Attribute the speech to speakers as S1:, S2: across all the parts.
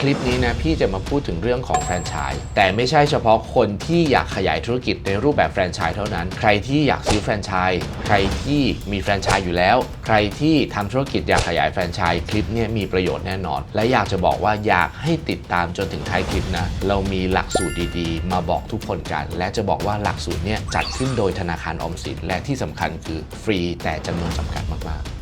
S1: คลิปนี้นะพี่จะมาพูดถึงเรื่องของแฟรนไชส์แต่ไม่ใช่เฉพาะคนที่อยากขยายธุรกิจในรูปแบบแฟรนไชส์เท่านั้น ใครที่อยากซื้อแฟรนไชส์ใครที่มีแฟรนไชส์อยู่แล้ว ใครที่ทำธุรกิจอยากขยายแฟรนไชส์คลิปนี้มีประโยชน์แน่นอน และอยากจะบอกว่าอยากให้ติดตามจนถึงท้ายคลิปนะเรามีหลักสูตรดีๆ มาบอกทุกคนกัน และจะบอกว่าหลักสูตรเนี้จัดขึ้นโดยธนาคารออมสินและที่สำคัญคือฟรีแต่จำนวนจำกัดมากๆ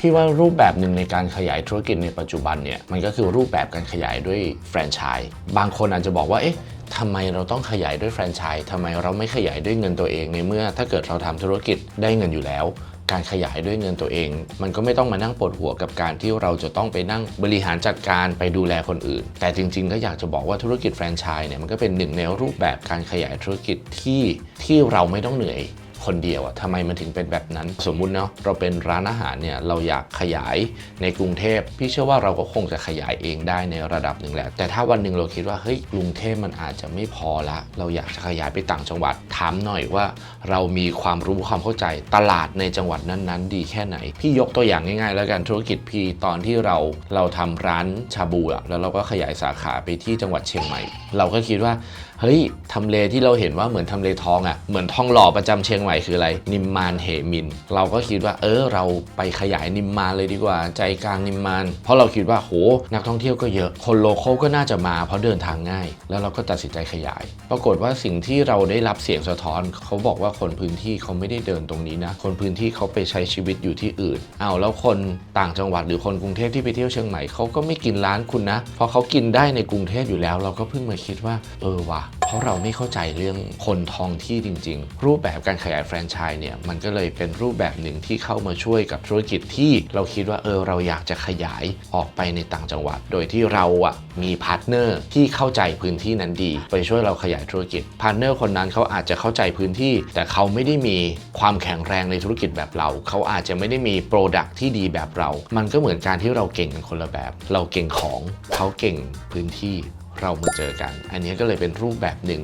S1: พี่ว่ารูปแบบหนึ่งในการขยายธุรกิจในปัจจุบันเนี่ยมันก็คือรูปแบบการขยายด้วยแฟรนไชส์บางคนอาจจะบอกว่าเอ๊ะทำไมเราต้องขยายด้วยแฟรนไชส์ทำไมเราไม่ขยายด้วยเงินตัวเองในเมื่อ ถ้าเกิดเราทำธุรกิจได้เงินอยู่แล้ว การขยายด้วยเงินตัวเอง มันก็ไม่ต้องมานั่งปวดหัวกับการที่เราจะต้องไปนั่งบริหารจัดการไปดูแลคนอื่น แต่จริง ๆ ก็อยากจะบอกว่าธุรกิจแฟรนไชส์เนี่ยมันก็เป็นหนึ่งในรูปแบบการขยายธุรกิจที่ที่เราไม่ต้องเหนื่อย คนเดียวอะทำไมมันถึงเป็นแบบนั้น สมมุติเนาะเราเป็นร้านอาหารเนี่ยเราอยากขยายในกรุงเทพพี่เชื่อว่าเราก็คงจะขยายเองได้ในระดับหนึ่งแหละแต่ถ้าวันหนึ่งเราคิดว่าเฮ้ยกรุงเทพมันอาจจะไม่พอละ เราอยากจะขยายไปต่างจังหวัดถามหน่อยว่า เรามีความรู้ความเข้าใจตลาดในจังหวัดนั้นๆ ดีแค่ไหน พี่ยกตัวอย่างง่าย ๆ แล้วกันธุรกิจพี่ตอนที่เราเราทำร้านชาบูอะแล้วเราก็ขยายสาขาไปที่จังหวัดเชียงใหม่ เราก็คิดว่า เฮ้ยทำเลที่เราเห็นว่าเหมือนทำเลทองอะ่ะเหมือนทองหล่อประจำเชียงใหม่คืออะไร นิมมานเหมิน เราก็คิดว่าเออเราไปขยายนิมมานเลยดีกว่าใจกลางนิมมาน เพราะเราคิดว่าโหนักท่องเที่ยวก็เยอะคนโลโก้ก็น่าจะมา เพราะเดินทางง่าย แล้วเราก็ตัดสินใจขยาย ปรากฏว่าสิ่งที่เราได้รับเสียงสะท้อน เขาบอกว่าคนพื้นที่เขาไม่ได้เดินตรงนี้นะ คนพื้นที่เขาไปใช้ชีวิตอยู่ที่อื่นเอาแล้วคนต่างจังหวัดหรือคนกรุงเทพที่ไปเที่ยวเชียงใหม่เขาก็ไม่กินร้านคุณนะเพราะเขากินได้ในกรุงเทพอยู่แล้ว เราก็เพิ่งมาคิดว่าเออว่ะเพราะเราไม่เข้าใจเรื่องคนท้องที่จริง ๆ รูปแบบการขยายแฟรนไชส์เนี่ยมันก็เลยเป็นรูปแบบหนึ่งที่เข้ามาช่วยกับธุรกิจที่เราคิดว่าเออเราอยากจะขยายออกไปในต่างจังหวัด โดยที่เราอะมีพาร์ทเนอร์ที่เข้าใจพื้นที่นั้นดี ไปช่วยเราขยายธุรกิจพาร์ทเนอร์คนนั้นเขาอาจจะเข้าใจพื้นที่ แต่เขาไม่ได้มีความแข็งแรงในธุรกิจแบบเรา เขาอาจจะไม่ได้มีโปรดักที่ดีแบบเรา มันก็เหมือนการที่เราเก่งกันคนละแบบ เราเก่งของเขาเก่งพื้นที่ เรามาเจอกัน อันนี้ก็เลยเป็นรูปแบบหนึ่ง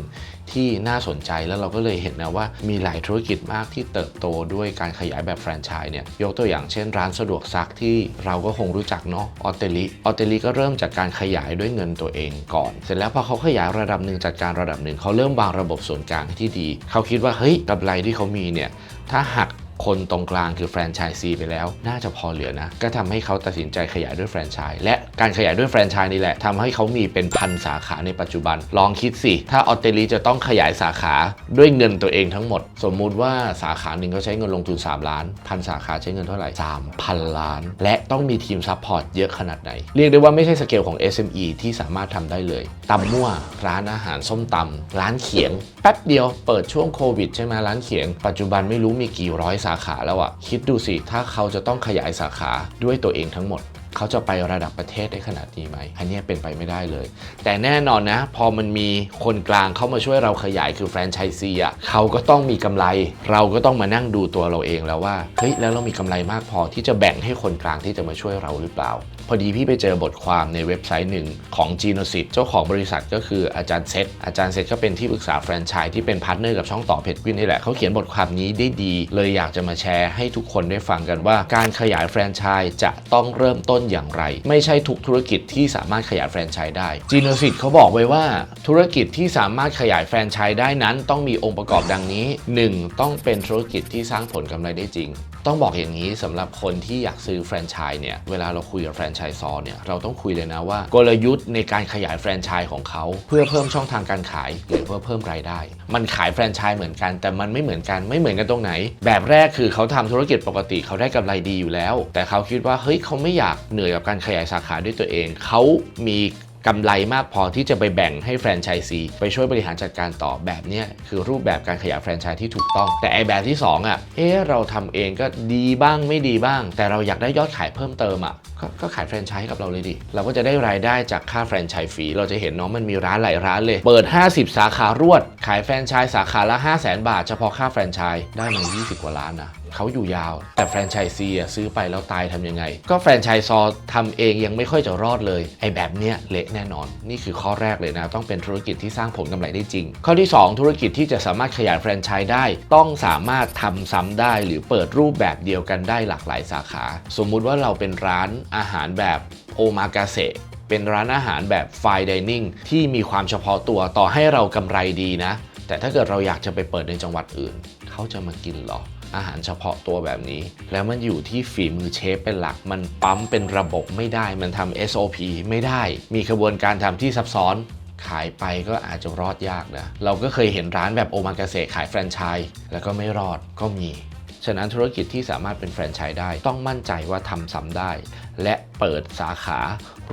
S1: ที่น่าสนใจแล้วเราก็เลยเห็นนะว่ามีหลายธุรกิจมากที่เติบโตด้วยการขยายแบบแฟรนไชส์เนี่ยยกตัวอย่างเช่นร้านสะดวกซักที่เราก็คงรู้จักเนาะออเตลิออเตลิก็เริ่มจากการขยายด้วยเงินตัวเองก่อน เสร็จแล้วพอเขาขยายระดับหนึ่งจัดการระดับหนึ่งเขาเริ่มวางระบบส่วนกลางที่ดี เขาคิดว่าเฮ้ยกำไรที่เขามีเนี่ยถ้าหัก คนตรงกลางคือแฟรนไชส์ซีไปแล้ว น่าจะพอเหลือนะ ก็ทำให้เขาตัดสินใจขยายด้วยแฟรนไชส์และการขยายด้วยแฟรนไชส์นี่แหละทำให้เขามีเป็นพันสาขาในปัจจุบัน ลองคิดสิ ถ้าออเตลีจะต้องขยายสาขาด้วยเงินตัวเองทั้งหมด สมมุติว่าสาขาหนึ่งเขาใช้เงินลงทุน 3 ล้าน พันสาขาใช้เงินเท่าไหร่3,000 ล้าน และต้องมีทีมซัพพอร์ตเยอะขนาดไหน เรียกได้ว่าไม่ใช่สเกลของ SME ที่สามารถทำได้เลยตำมั่ว ร้านอาหารส้มตำร้านเขียง แป๊บเดียวเปิดช่วงโควิดใช่ไหมร้านเขียง ปัจจุบันไม่รู้มีกี่ร้อยสาาขาแล้วอะคิดดูสิ ถ้าเขาจะต้องขยายสาขาด้วยตัวเองทั้งหมด เขาจะไประดับประเทศได้ขนาดนี้ไหมอันนี้เป็นไปไม่ได้เลย แต่แน่นอนนะ พอมันมีคนกลางเข้ามาช่วยเราขยายคือแฟรนไชส์ซีอะเขาก็ต้องมีกำไร เราก็ต้องมานั่งดูตัวเราเองแล้วว่าเฮ้ยแล้วเรามีกำไรมากพอที่จะแบ่งให้คนกลางที่จะมาช่วยเราหรือเปล่าพอดีพี่ไปเจอบทความในเว็บไซต์หนึ่งของ g e n o s i t เจ้าของบริษัทก็คืออาจารย์เซตอาจารย์เซตก็เป็นที่ปรึกษาแฟรนไชส์ที่เป็นพาร์ทเนอร์กับช่องต่อเพจวินนี่แหละเขาเขียนบทความนี้ได้ดี เลยอยากจะมาแชร์ให้ทุกคนได้ฟังกันว่า การขยายแฟรนไชส์จะต้องเริ่มต้นอย่างไร ไม่ใช่ทุกธุรกิจที่สามารถขยายแฟรนไชส์ได้ g e n o s i t เขาบอกไว้ว่า ธุรกิจที่สามารถขยายแฟรนไชส์ได้นั้น ต้องมีองค์ประกอบดังนี้ 1. ต้องเป็นธุรกิจที่สร้างผลกำไรได้จริง ต้องบอกอย่างนี้สำหรับคนที่อยากซื้อแฟรนไชส์เนี่ยเวลาเราคุยกับแฟรนไชส์ซอเนี่ยเราต้องคุยเลยนะว่า กลยุทธ์ในการขยายแฟรนไชส์ของเขา เพื่อเพิ่มช่องทางการขายหรือเพื่อเพิ่มรายได้ มันขายแฟรนไชส์เหมือนกันแต่มันไม่เหมือนกันไม่เหมือนกันตรงไหน แบบแรกคือเขาทำธุรกิจปกติเขาได้กำไรดีอยู่แล้ว แต่เขาคิดว่าเฮ้ยเขาไม่อยากเหนื่อยกับการขยายสาขาด้วยตัวเองเขามี กำไรมากพอที่จะไปแบ่งให้แฟรนไชส์ซีไปช่วยบริหารจัดการต่อแบบนี้คือรูปแบบการขยายแฟรนไชส์ที่ถูกต้อง แต่ไอแบบที่ 2ออะเอ๊ะเราทำเองก็ดีบ้างไม่ดีบ้าง แต่เราอยากได้ยอดขายเพิ่มเติมอะก็ก็ขายแฟรนไชส์กับเราเลยดิเราก็จะได้รายได้จากค่าแฟรนไชส์ฟรีเราจะเห็นเนาะมันมีร้านหลายร้านเลย เปิด 50 สาขารวด ขายแฟรนไชส์สาขาละ 5 0 0 0 0 0 บาทเฉพาะค่าแฟรนไชส์ได้มา20 กว่าล้านนะ เขาอยู่ยาว แต่แฟรนไชส์ซีซื้อไปแล้วตายทำยังไง ก็แฟรนไชส์ซอทำเองยังไม่ค่อยจะรอดเลย ไอ้แบบเนี้ยเละแน่นอน นี่คือข้อแรกเลยนะ ต้องเป็นธุรกิจที่สร้างผลกำไรได้จริง ข้อที่ 2 ธุรกิจที่จะสามารถขยายแฟรนไชส์ได้ ต้องสามารถทำซ้ำได้ หรือเปิดรูปแบบเดียวกันได้หลากหลายสาขา สมมุติว่าเราเป็นร้านอาหารแบบโอมากาเสะเป็นร้านอาหารแบบไฟดิเนิ่งที่มีความเฉพาะตัวต่อให้เรากำไรดีนะ แต่ถ้าเกิดเราอยากจะไปเปิดในจังหวัดอื่น เขาจะมากินหรอ อาหารเฉพาะตัวแบบนี้ แล้วมันอยู่ที่ฝีมือเชฟเป็นหลัก มันปั๊มเป็นระบบไม่ได้ มันทำ SOP ไม่ได้ มีกระบวนการทำที่ซับซ้อน ขายไปก็อาจจะรอดยากนะ เราก็เคยเห็นร้านแบบโอมากาเสะขายแฟรนไชส์แล้วก็ไม่รอดก็มีฉะนั้นธุรกิจที่สามารถเป็นแฟรนไชส์ได้ ต้องมั่นใจว่าทำซ้ำได้ และเปิดสาขา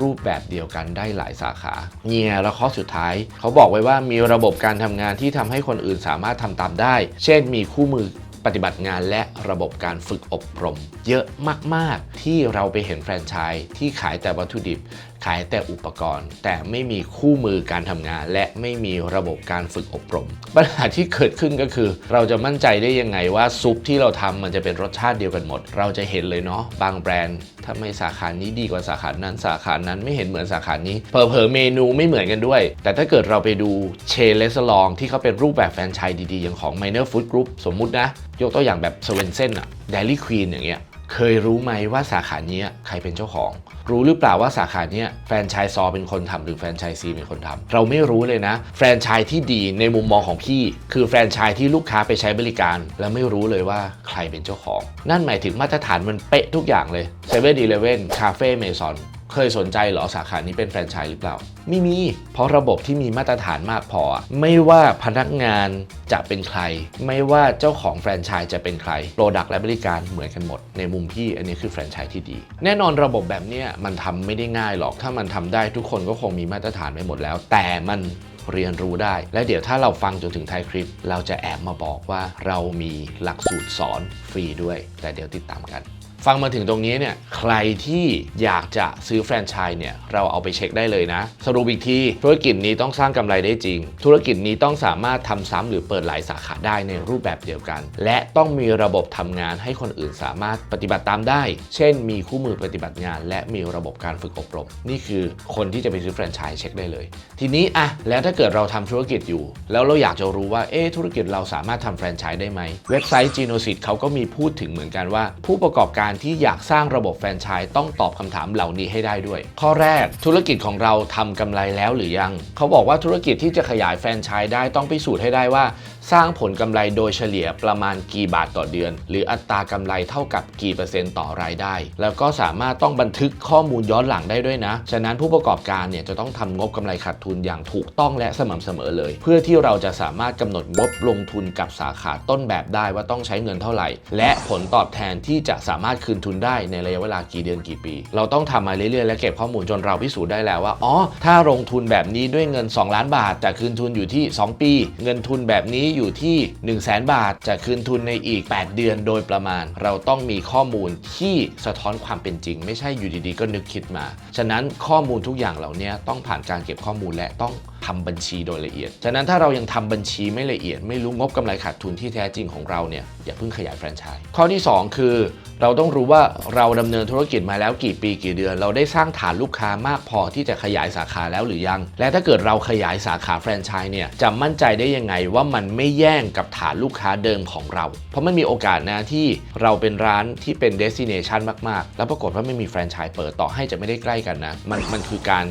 S1: รูปแบบเดียวกันได้หลายสาขาเนี่ไงแล้วข้อสุดท้าย เขาบอกไว้ว่ามีระบบการทำงานที่ทำให้คนอื่นสามารถทำตามได้ เช่นมีคู่มือ ฏิบัติงานและระบบการฝึกอบรม เยอะมาก ๆ ที่เราไปเห็นแฟรนไชส์ที่ขายแต่วัตถุดิบ ขายแต่อุปกรณ์ แต่ไม่มีคู่มือการทำงาน และไม่มีระบบการฝึกอบรม ปัญหาที่เกิดขึ้นก็คือ เราจะมั่นใจได้ยังไงว่าซุปที่เราทำมันจะเป็นรสชาติเดียวกันหมด เราจะเห็นเลยเนาะบางแบรนด์ทำไมสาขานี้ดีกว่าสาขานั้น สาขานั้นไม่เห็นเหมือนสาขานี้เผลอๆเมนูไม่เหมือนกันด้วย แต่ถ้าเกิดเราไปดูเชนเลสลองที่เขาเป็นรูปแบบแฟรนไชส์ดีๆอย่างของ Minor Food Group สมมุตินะ ยกตัวอย่างแบบสเวนเซ่นอะ Dairy Queen อย่างเงี้ย เคยรู้ไหมว่าสาขานี้ใครเป็นเจ้าของ รู้หรือเปล่าว่าสาขานี้แฟรนไชส์ซอเป็นคนทำหรือแฟรนไชส์ซีเป็นคนทำเราไม่รู้เลยนะ แฟรนไชส์ที่ดีในมุมมองของพี่ คือแฟรนไชส์ที่ลูกค้าไปใช้บริการ แล้วไม่รู้เลยว่าใครเป็นเจ้าของ นั่นหมายถึงมาตรฐานมันเป๊ะทุกอย่างเลยเซเว่นอีเลฟเว่นคาเฟ่เมซอน เคยสนใจเหรอสาขานี้เป็นแฟรนไชส์หรือเปล่า ไม่มี เพราะระบบที่มีมาตรฐานมากพอ ไม่ว่าพนักงานจะเป็นใคร ไม่ว่าเจ้าของแฟรนไชส์จะเป็นใครโปรดักต์และบริการเหมือนกันหมด ในมุมพี่อันนี้คือแฟรนไชส์ที่ดี แน่นอนระบบแบบนี้มันทำไม่ได้ง่ายหรอก ถ้ามันทำได้ทุกคนก็คงมีมาตรฐานไปหมดแล้ว แต่มันเรียนรู้ได้ และเดี๋ยวถ้าเราฟังจนถึงท้ายคลิป เราจะแอบมาบอกว่าเรามีหลักสูตรสอนฟรีด้วย แต่เดี๋ยวติดตามกัน ฟังมาถึงตรงนี้เนี่ยใครที่อยากจะซื้อแฟรนไชส์เนี่ยเราเอาไปเช็คได้เลยนะ สรุปอีกที ธุรกิจนี้ต้องสร้างกำไรได้จริง ธุรกิจนี้ต้องสามารถทำซ้ำหรือเปิดหลายสาขาได้ในรูปแบบเดียวกัน และต้องมีระบบทำงานให้คนอื่นสามารถปฏิบัติตามได้ เช่น มีคู่มือปฏิบัติงาน และมีระบบการฝึกอบรม นี่คือคนที่จะไปซื้อแฟรนไชส์เช็คได้เลย ทีนี้อะแล้วถ้าเกิดเราทำธุรกิจอยู่ แล้วเราอยากจะรู้ว่าเอ๊ธุรกิจเราสามารถทำแฟรนไชส์ได้ไหมเว็บไซต์ Genosit เขาก็มีพูดถึงเหมือนกันว่า ผู้ประกอบการที่อยากสร้างระบบแฟรนไชส์ต้องตอบคำถามเหล่านี้ให้ได้ด้วย ข้อแรกธุรกิจของเราทำกำไรแล้วหรือยัง เขาบอกว่าธุรกิจที่จะขยายแฟรนไชส์ได้ต้องพิสูจน์ให้ได้ว่า สร้างผลกำไรโดยเฉลี่ยประมาณกี่บาทต่อเดือน หรืออัตรากำไรเท่ากับกี่เปอร์เซ็นต์ต่อรายได้ แล้วก็สามารถต้องบันทึกข้อมูลย้อนหลังได้ด้วยนะ ฉะนั้นผู้ประกอบการเนี่ยจะต้องทำงบกำไรขาดทุนอย่างถูกต้องและสม่ำเสมอเลย เพื่อที่เราจะสามารถกำหนดงบลงทุนกับสาขาต้นแบบได้ว่าต้องใช้เงินเท่าไหร่ และผลตอบแทนที่จะสามารถคืนทุนได้ในระยะเวลากี่เดือนกี่ปี เราต้องทำมาเรื่อยๆและเก็บข้อมูลจนเราพิสูจน์ได้แล้วว่าอ๋อถ้าลงทุนแบบนี้ด้วยเงิน 2 ล้านบาทจะคืนทุนอยู่ที่ 2 ปี เงินทุนแบบนี้อยู่ที่ 1 0 0 0 0แบาท จะคืนทุนในอีก 8 เดือนโดยประมาณ เราต้องมีข้อมูลที่สะท้อนความเป็นจริง ไม่ใช่อยู่ดีๆ ก็นึกคิดมา ฉะนั้นข้อมูลทุกอย่างเหล่านี้ต้องผ่านการเก็บข้อมูลและต้องทำบัญชีโดยละเอียด ฉะนั้นถ้าเรายังทำบัญชีไม่ละเอียด ไม่รู้งบกำไรขาดทุนที่แท้จริงของเราเนี่ยอย่าเพิ่งขยายแฟรนไชส์ข้อที่ 2 คือ เราต้องรู้ว่าเราดำเนินธุรกิจมาแล้วกี่ปีกี่เดือน เราได้สร้างฐานลูกค้ามากพอที่จะขยายสาขาแล้วหรือยัง และถ้าเกิดเราขยายสาขาแฟรนไชส์เนี่ยจะมั่นใจได้ยังไงว่ามันไม่แย่งกับฐานลูกค้าเดิมของเรา เพราะมันมีโอกาสนะที่เราเป็นร้านที่เป็นเดสติเนชันมาก ๆ แล้วปรากฏว่าไม่มีแฟรนไชส์เปิดต่อให้จะไม่ได้ใกล้กันนะ มันมันคือการ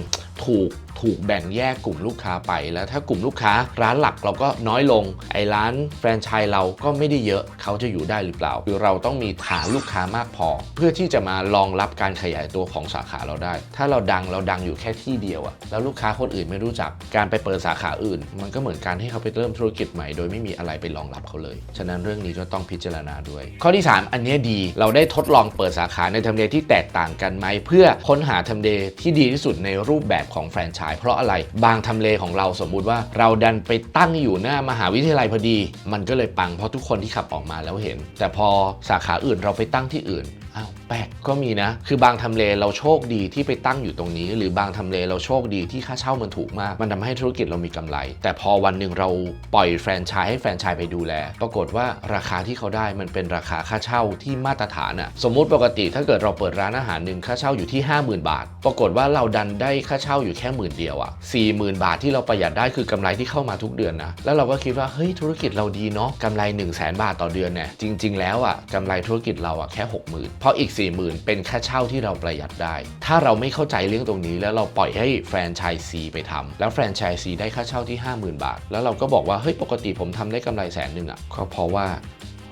S1: ถูกถูกแบ่งแยกกลุ่มลูกค้าไปแล้วถ้ากลุ่มลูกค้าร้านหลักเราก็น้อยลง ไอ้ร้านแฟรนไชส์เราก็ไม่ได้เยอะเขาจะอยู่ได้หรือเปล่า คือเราต้องมีฐานลูกค้ามากพอ เพื่อที่จะมารองรับการขยายตัวของสาขาเราได้ ถ้าเราดังเราดังอยู่แค่ที่เดียวอะแล้วลูกค้าคนอื่นไม่รู้จักการไปเปิดสาขาอื่น มันก็เหมือนการให้เขาไปเริ่มธุรกิจใหม่โดยไม่มีอะไรไปรองรับเขาเลย ฉะนั้นเรื่องนี้ก็ต้องพิจารณาด้วย ข้อที่ 3 อันนี้ดีเราได้ทดลองเปิดสาขาในทำเลที่แตกต่างกันไหมเพื่อค้นหาทำเลที่ดีที่สุดในรูปแบบของแฟรนไชส์เพราะอะไรบางทำเลของเราสมมุติว่าเราดันไปตั้งอยู่หน้ามหาวิทยาลัยพอดี มันก็เลยปังเพราะทุกคนที่ขับออกมาแล้วเห็น แต่พอสาขาอื่นเราไปตั้งที่อื่น อ้าวแปลกก็มีนะ คือบางทำเลเราโชคดีที่ไปตั้งอยู่ตรงนี้ หรือบางทำเลเราโชคดีที่ค่าเช่ามันถูกมาก มันทำให้ธุรกิจเรามีกำไร แต่พอวันหนึ่งเราปล่อยแฟรนไชส์ให้แฟรนไชส์ไปดูแล ปรากฏว่าราคาที่เขาได้มันเป็นราคาค่าเช่าที่มาตรฐานอะสมมุติปกติถ้าเกิดเราเปิดร้านอาหารหนึ่งค่าเช่าอยู่ที่ 50,000 บาท ปรากฏว่าเราดันได้ค่าเช่าอยู่แค่หมื่นเดียวอะ40,000บาทที่เราประหยัดได้คือกำไรที่เข้ามาทุกเดือนนะ แล้วเราก็คิดว่าเฮ้ยธุรกิจเราดีเนาะกำไร 1 0 0 0 0แบาทต่อเดือนเนี่ยจริง ๆ แล้วอะกำไรธุรกิจเราอะแค่ 60,000พราะอีก 40,000 เป็นค่าเช่าที่เราประหยัดได้ ถ้าเราไม่เข้าใจเรื่องตรงนี้แล้วเราปล่อยให้แฟรนไชส์ซีไปทำแล้วแฟรนไชส์ซีได้ค่าเช่าที่ 50,000 บาท แล้วเราก็บอกว่าเฮ้ยปกติผมทำได้กำไรแสนหนึ่งอะก็เพราะว่า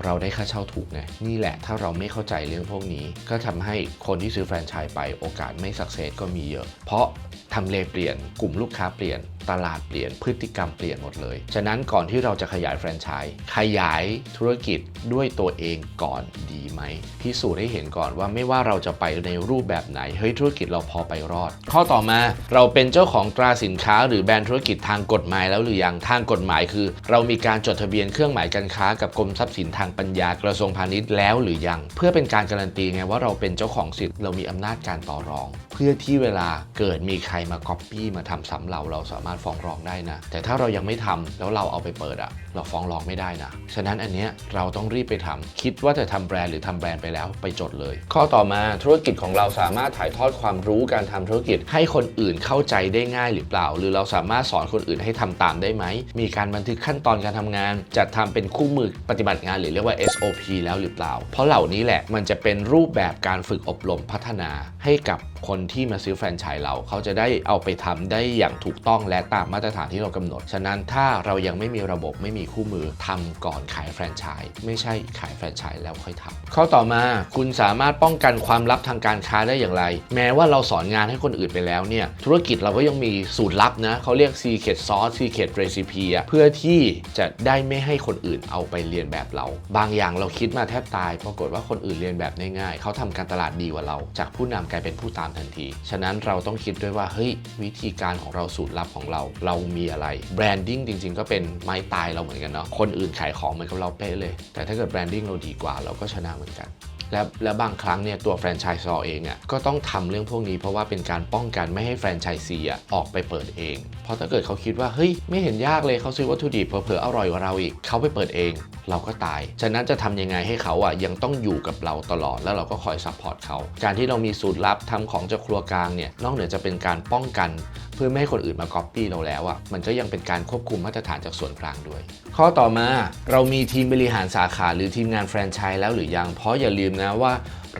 S1: เราได้ค่าเช่าถูกไงนี่แหละถ้าเราไม่เข้าใจเรื่องพวกนี้ ก็ทำให้คนที่ซื้อแฟรนไชส์ไปโอกาสไม่สักเซสก็มีเยอะ เพราะทำเลเปลี่ยนกลุ่มลูกค้าเปลี่ยน ตลาดเปลี่ยนพฤติกรรมเปลี่ยนหมดเลย ฉะนั้นก่อนที่เราจะขยายแฟรนไชส์ขยายธุรกิจด้วยตัวเองก่อนดีไหมพิสูจน์ให้เห็นก่อนว่าไม่ว่าเราจะไปในรูปแบบไหนเฮ้ยธุรกิจเราพอไปรอด ข้อต่อมาเราเป็นเจ้าของตราสินค้า หรือแบรนด์ธุรกิจทางกฎหมายแล้วหรือยังทางกฎหมายคือ เรามีการจดทะเบียนเครื่องหมายการค้ากับกรมทรัพย์สินทางปัญญากระทรวงพาณิชย์แล้วหรือยัง เพื่อเป็นการการันตีไงว่าเราเป็นเจ้าของสิทธิ์เรามีอำนาจการต่อรอง เพื่อที่เวลาเกิดมีใครมาก๊อปปี้มาทำซ้ำเราเราสามารถฟ้องร้องได้นะ แต่ถ้าเรายังไม่ทำแล้วเราเอาไปเปิดอะเราฟ้องร้องไม่ได้นะ ฉะนั้นอันเนี้ยเราต้องรีบไปทำคิดว่าจะทำแบรนด์หรือทำแบรนด์ไปแล้วไปจดเลย ข้อต่อมาธุรกิจของเราสามารถถ่ายทอดความรู้การทำธุรกิจ ให้คนอื่นเข้าใจได้ง่ายหรือเปล่า หรือเราสามารถสอนคนอื่นให้ทำตามได้ไหม มีการบันทึกขั้นตอนการทำงาน จัดทำเป็นคู่มือปฏิบัติงานหรือเรียกว่า SOP แล้วหรือเปล่า เพราะเหล่านี้แหละมันจะเป็นรูปแบบการฝึกอบรมพัฒนาให้กับคนที่มาซื้อแฟรนไชส์เราเขาจะได้เอาไปทำได้อย่างถูกต้องและตามมาตรฐานที่เรากำหนด ฉะนั้นถ้าเรายังไม่มีระบบไม่มีคู่มือทำก่อนขายแฟรนไชส์ไม่ใช่ขายแฟรนไชส์แล้วค่อยทำข้อต่อมาคุณสามารถป้องกันความลับทางการค้าได้อย่างไร แม้ว่าเราสอนงานให้คนอื่นไปแล้วเนี่ยธุรกิจเราก็ยังมีสูตรลับนะเขาเรียก secret sauce secret recipe อะเพื่อที่จะได้ไม่ให้คนอื่นเอาไปเรียนแบบเรา บางอย่างเราคิดมาแทบตาย ปรากฏว่าคนอื่นเรียนแบบง่ายๆเขาทำการตลาดดีกว่าเรา จากผู้นำกลายเป็นผู้ตามทันที ฉะนั้นเราต้องคิดด้วยว่าเฮ้ยวิธีการของเราสูตรลับของเราเรามีอะไรแบรนดิ้งจริง ๆ ก็เป็นไม้ตายเราเหมือนกันเนาะคนอื่นขายของเหมือนกับเราเป๊ะเลย แต่ถ้าเกิดแบรนดิ้งเราดีกว่าเราก็ชนะเหมือนกันและและบางครั้งเนี่ยตัวแฟรนไชส์ซอเองอะก็ต้องทำเรื่องพวกนี้เพราะว่าเป็นการป้องกันไม่ให้แฟรนไชส์ซีอะออกไปเปิดเอง เพราะถ้าเกิดเขาคิดว่า เฮ้ย ไม่เห็นยากเลยเขาซื้อวัตถุดิบเผลอๆอร่อยกว่าเราอีก เขาไปเปิดเอง เราก็ตาย ฉะนั้นจะทำยังไงให้เขาอะยังต้องอยู่กับเราตลอด แล้วเราก็คอยซัพพอร์ตเขา การที่เรามีสูตรลับทำของจากครัวกลางเนี่ย นอกเหนือจะเป็นการป้องกันเพื่อไม่ให้คนอื่นมาก๊อปปี้เราแล้วอะ มันก็ยังเป็นการควบคุมมาตรฐานจากส่วนกลางด้วย ข้อต่อมาเรามีทีมบริหารสาขาหรือทีมงานแฟรนไชส์แล้วหรือยัง เพราะอย่าลืมนะว่า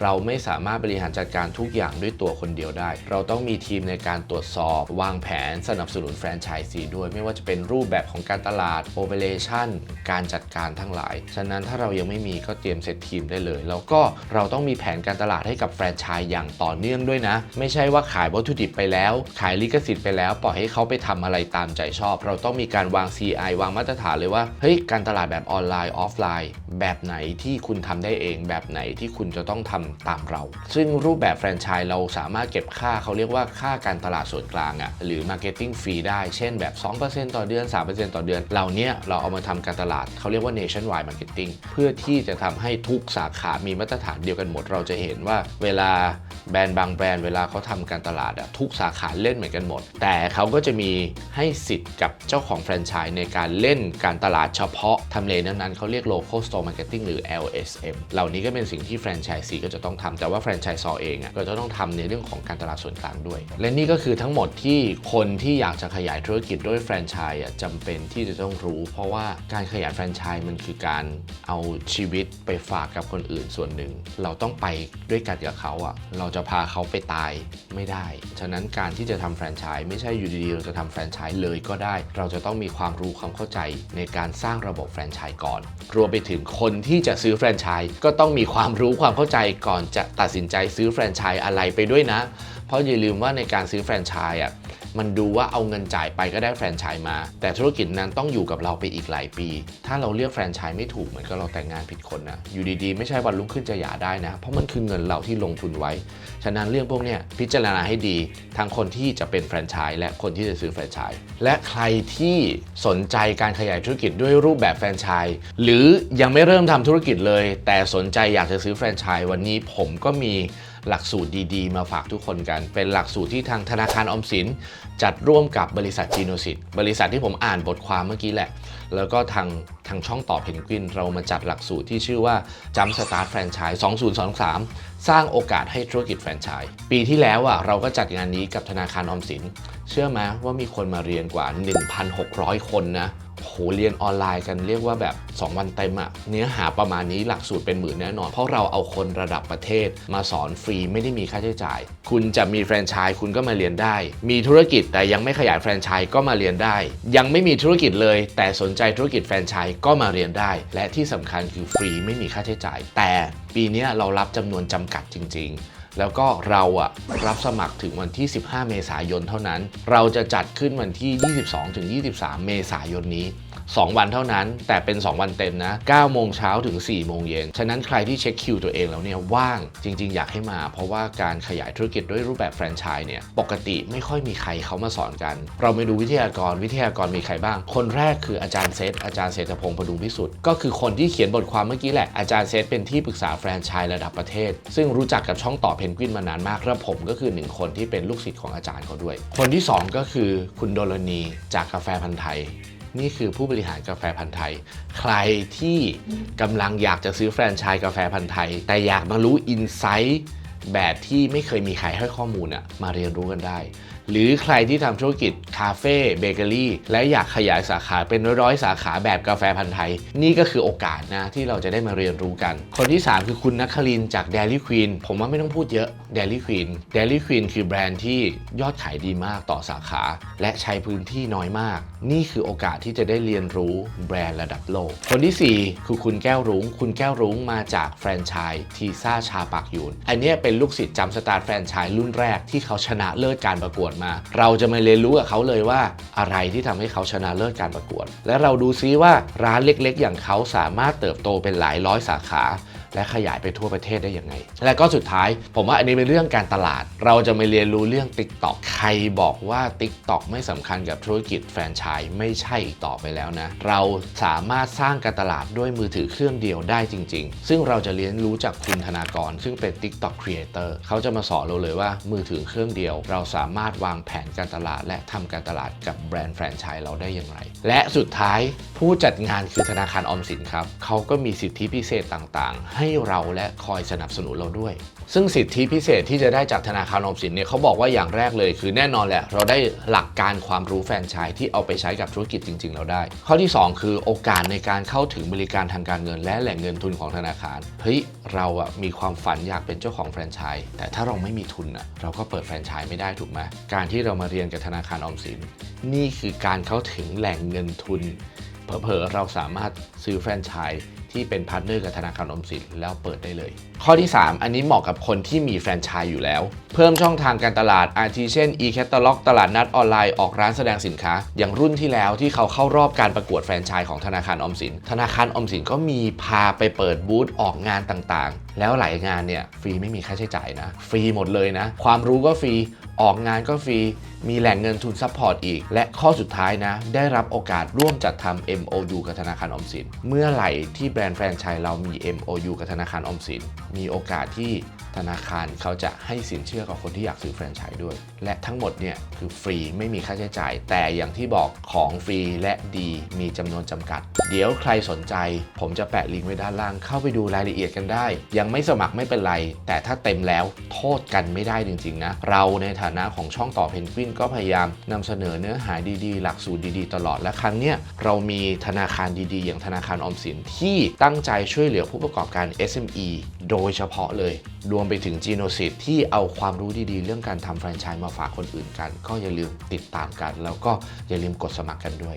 S1: เราไม่สามารถบริหารจัดการทุกอย่างด้วยตัวคนเดียวได้ เราต้องมีทีมในการตรวจสอบ วางแผนสนับสนุนแฟรนไชส์ซีด้วย ไม่ว่าจะเป็นรูปแบบของการตลาดโอเปอเรชั่นการจัดการทั้งหลาย ฉะนั้นถ้าเรายังไม่มีก็เตรียมเซตทีมได้เลย แล้วก็เราต้องมีแผนการตลาดให้กับแฟรนไชส์อย่างต่อเนื่องด้วยนะ ไม่ใช่ว่าขายวัตถุดิบไปแล้ว ขายลิขสิทธิ์ไปแล้ว ปล่อยให้เขาไปทำอะไรตามใจชอบ เราต้องมีการวาง CI วางมาตรฐานเลยว่าเฮ้ยการตลาดแบบออนไลน์ออฟไลน์ แบบไหนที่คุณทำได้เอง แบบไหนที่คุณจะต้องทำตามเรา ซึ่งรูปแบบแฟรนไชส์เราสามารถเก็บค่าเขาเรียกว่าค่าการตลาดส่วนกลางอะ่ะหรือ Marketing Fee ได้เช่นแบบ 2%ต่อเดือน 3%ต่อเดือนเหล่านี้เราเอามาทำการตลาดเขาเรียกว่า nationwide marketing เพื่อที่จะทำให้ทุกสาขามีมาตรฐานเดียวกันหมด เราจะเห็นว่าเวลาแบรนด์บางแบรนด์เวลาเขาทำการตลาดอะทุกสาขาเล่นเหมือนกันหมด แต่เขาก็จะมีให้สิทธิ์กับเจ้าของแฟรนไชส์ในการเล่นการตลาดเฉพาะทำเลนั้นๆเขาเรียก local store marketing หรือ LSM เหล่านี้ก็เป็นสิ่งที่แฟรนไชส์ซีก็จะต้องทำแต่ว่าแฟรนไชส์ซอเองอะก็จะต้องทำในเรื่องของการตลาดส่วนกลางด้วย และนี่ก็คือทั้งหมดที่คนที่อยากจะขยายธุรกิจด้วยแฟรนไชส์อะจำเป็นที่จะต้องรู้ เพราะว่าการขยายแฟรนไชส์มันคือการเอาชีวิตไปฝากกับคนอื่นส่วนหนึ่ง เราต้องไปด้วยกันกับเขาอะเราจะพาเขาไปตายไม่ได้ ฉะนั้นการที่จะทำแฟรนไชส์ไม่ใช่อยู่ดีๆเราจะทำแฟรนไชส์เลยก็ได้ เราจะต้องมีความรู้ความเข้าใจในการสร้างระบบแฟรนไชส์ก่อน รวมไปถึงคนที่จะซื้อแฟรนไชส์ก็ต้องมีความรู้ความเข้าใจก่อนจะตัดสินใจซื้อแฟรนไชส์อะไรไปด้วยนะ เพราะอย่าลืมว่าในการซื้อแฟรนไชส์อะ มันดูว่าเอาเงินจ่ายไปก็ได้แฟรนไชส์มา แต่ธุรกิจนั้นต้องอยู่กับเราไปอีกหลายปี ถ้าเราเลือกแฟรนไชส์ไม่ถูกเหมือนกับเราแต่งงานผิดคนนะอยู่ดีๆ ไม่ใช่วันรุ่งขึ้นจะหย่าได้นะ เพราะมันคือเงินเราที่ลงทุนไว้ ฉะนั้นเรื่องพวกนี้พิจารณาให้ดีทั้งคนที่จะเป็นแฟรนไชส์และคนที่จะซื้อแฟรนไชส์และใครที่สนใจการขยายธุรกิจด้วยรูปแบบแฟรนไชส์หรือยังไม่เริ่มทำธุรกิจเลย แต่สนใจอยากจะซื้อแฟรนไชส์วันนี้ผมก็มี หลักสูตรดีๆ มาฝากทุกคนกัน เป็นหลักสูตรที่ทางธนาคารอมสิน จัดร่วมกับบริษัทจีโนซิตบริษัทที่ผมอ่านบทความเมื่อกี้แหละ แล้วก็ทางทางช่องต่อเพนกวิน เรามาจัดหลักสูตรที่ชื่อว่าจัมสตาร์ทแฟรนไชส์2023 สร้างโอกาสให้ธุรกิจแฟรนไชส์ปีที่แล้วอะเราก็จัดงานนี้กับธนาคารออมสิน เชื่อไหมว่ามีคนมาเรียนกว่า 1,600 คนนะ โหเรียนออนไลน์กันเรียกว่าแบบ 2 วันเต็มอะเนื้อหาประมาณนี้หลักสูตรเป็นหมื่นแน่นอน เพราะเราเอาคนระดับประเทศมาสอนฟรีไม่ได้มีค่าใช้จ่าย คุณจะมีแฟรนไชส์คุณก็มาเรียนได้ มีธุรกิจแต่ยังไม่ขยายแฟรนไชส์ก็มาเรียนได้ ยังไม่มีธุรกิจเลย แต่สนใจธุรกิจแฟรนไชส์ก็มาเรียนได้ และที่สำคัญคือฟรีไม่มีค่าใช้จ่าย แต่ปีนี้เรารับจำนวนจำกัดจริง ๆ แล้วก็เราอะรับสมัครถึงวันที่ 15 เมษายนเท่านั้น เราจะจัดขึ้นวันที่ 22ถึง23 เมษายนนี้ 2 วันเท่านั้น แต่เป็น 2 วันเต็มนะ9โมงเช้าถึง 4 โมงเย็น ฉะนั้นใครที่เช็คคิวตัวเองแล้วเนี่ยว่างจริง ๆ อยากให้มา เพราะว่าการขยายธุรกิจด้วยรูปแบบแฟรนไชส์เนี่ยปกติไม่ค่อยมีใครเขามาสอนกัน เราไปดูวิทยากรวิทยากรมีใครบ้าง คนแรกคืออาจารย์เซตอาจารย์เศรษฐพงศ์พดุงพิสุทธิ์ก็คือคนที่เขียนบทความเมื่อกี้แหละอาจารย์เซตเป็นที่ปรึกษาแฟรนไชส์ระดับประเทศ ซึ่งรู้จักกับช่องต่อเพนกวินมานานมากและผมก็คือหนึ่งคนที่เป็นลูกศิษย์ของอาจารย์เขาด้วย คนที่สองก็คือคุณโดลนีจากกาแฟพันธ์ไทย นี่คือผู้บริหารกาแฟพันธ์ไทย ใครที่กำลังอยากจะซื้อแฟรนไชส์กาแฟพันธ์ไทย แต่อยากมารู้อินไซต์แบบที่ไม่เคยมีใครให้ข้อมูลอะมาเรียนรู้กันได้ หรือใครที่ทำธุรกิจคาเฟ่เบเกอรี่และอยากขยายสาขาเป็นร้อยๆสาขาแบบกาแฟพันธ์ไทย นี่ก็คือโอกาสนะที่เราจะได้มาเรียนรู้กัน คนที่ 3 คือคุณนักคลินจาก Dairy Queen ผมว่าไม่ต้องพูดเยอะ Dairy Queen Dairy Queen คือแบรนด์ที่ยอดขายดีมากต่อสาขา และใช้พื้นที่น้อยมาก นี่คือโอกาสที่จะได้เรียนรู้แบรนด์ระดับโลก คนที่ 4 คือคุณแก้วรุ้ง คุณแก้วรุ้งมาจากแฟรนไชส์ทีซ่าชาปากยูนอันเนี้ยเป็นลูกศิษย์จำสตาร์แฟรนไชส์รุ่นแรกที่เขาชนะเลิศการประกวดมา เราจะมาเรียนรู้กับเขาเลยว่าอะไรที่ทำให้เขาชนะเลิศการประกวด และเราดูซิว่าร้านเล็กๆ อย่างเขาสามารถเติบโตเป็นหลายร้อยสาขา และขยายไปทั่วประเทศได้ยังไง และก็สุดท้าย ผมว่าอันนี้เป็นเรื่องการตลาด เราจะมาเรียนรู้เรื่อง TikTok ใครบอกว่า TikTok ไม่สำคัญกับธุรกิจแฟรนไชส์ไม่ใช่อีกต่อไปแล้วนะ เราสามารถสร้างการตลาดด้วยมือถือเครื่องเดียวได้จริง ๆ ซึ่งเราจะเรียนรู้จากคุณธนากร ซึ่งเป็น TikTok Creator เขาจะมาสอนเราเลยว่ามือถือเครื่องเดียว เราสามารถวางแผนการตลาด และทำการตลาดกับแบรนด์แฟรนไชส์เราได้อย่างไร และสุดท้ายผู้จัดงานคือธนาคารออมสินครับเขาก็มีสิทธิพิเศษต่างๆ ให้เราและคอยสนับสนุนเราด้วย ซึ่งสิทธิพิเศษที่จะได้จากธนาคารออมสินเนี่ยเขาบอกว่าอย่างแรกเลยคือแน่นอนแหละ เราได้หลักการความรู้แฟรนไชส์ที่เอาไปใช้กับธุรกิจจริง ๆ เราได้ ข้อที่ 2 คือโอกาสในการเข้าถึงบริการทางการเงิน และแหล่งเงินทุนของธนาคารเฮ้ยเราอะมีความฝันอยากเป็นเจ้าของแฟรนไชส์แต่ถ้าเราไม่มีทุนอะเราก็เปิดแฟรนไชส์ไม่ได้ถูกไหมการที่เรามาเรียนกับธนาคารออมสิน นี่คือการเข้าถึงแหล่งเงินทุน เผลอๆเราสามารถซื้อแฟรนไชส์ที่เป็นพาร์ทเนอร์กับธนาคารออมสินแล้วเปิดได้เลย ข้อที่ 3 อันนี้เหมาะกับคนที่มีแฟรนไชส์อยู่แล้ว เพิ่มช่องทางการตลาดอาทิเช่น e-catalog ตลาดนัดออนไลน์ออกร้านแสดงสินค้า อย่างรุ่นที่แล้วที่เขาเข้ารอบการประกวดแฟรนไชส์ของธนาคารออมสิน ธนาคารออมสินก็มีพาไปเปิดบูธออกงานต่างๆ แล้วหลายงานเนี่ยฟรีไม่มีค่าใช้จ่ายนะ ฟรีหมดเลยนะ ความรู้ก็ฟรี ออกงานก็ฟรี มีแหล่งเงินทุนซัพพอร์ตอีก และข้อสุดท้ายนะ ได้รับโอกาสร่วมจัดทำ MOU กับธนาคารออมสิน เมื่อไหร่ที่แบรนด์แฟรนไชส์เรามี MOU กับธนาคารออมสิน มีโอกาสที่ ธนาคารเขาจะให้สินเชื่อกับคนที่อยากซื้อแฟรนไชส์ด้วย และทั้งหมดเนี่ยคือฟรีไม่มีค่าใช้จ่าย แต่อย่างที่บอกของฟรีและดีมีจำนวนจำกัด เดี๋ยวใครสนใจ ผมจะแปะลิงก์ไว้ด้านล่างเข้าไปดูรายละเอียดกันได้ ยังไม่สมัครไม่เป็นไร แต่ถ้าเต็มแล้วโทษกันไม่ได้จริงๆนะ เราในฐานะของช่องต่อเพนกวินก็พยายามนำเสนอเนื้อหาดีๆ หลักสูตรดีๆ ตลอดและครั้งเนี้ยเรามีธนาคารดีๆ อย่างธนาคารออมสินที่ตั้งใจช่วยเหลือผู้ประกอบการ SME โดยเฉพาะเลย รวมไปถึงจีโนซิตที่เอาความรู้ดีๆ เรื่องการทำแฟรนไชส์มาฝากคนอื่นกัน ก็อย่าลืมติดตามกัน แล้วก็อย่าลืมกดสมัครกันด้วย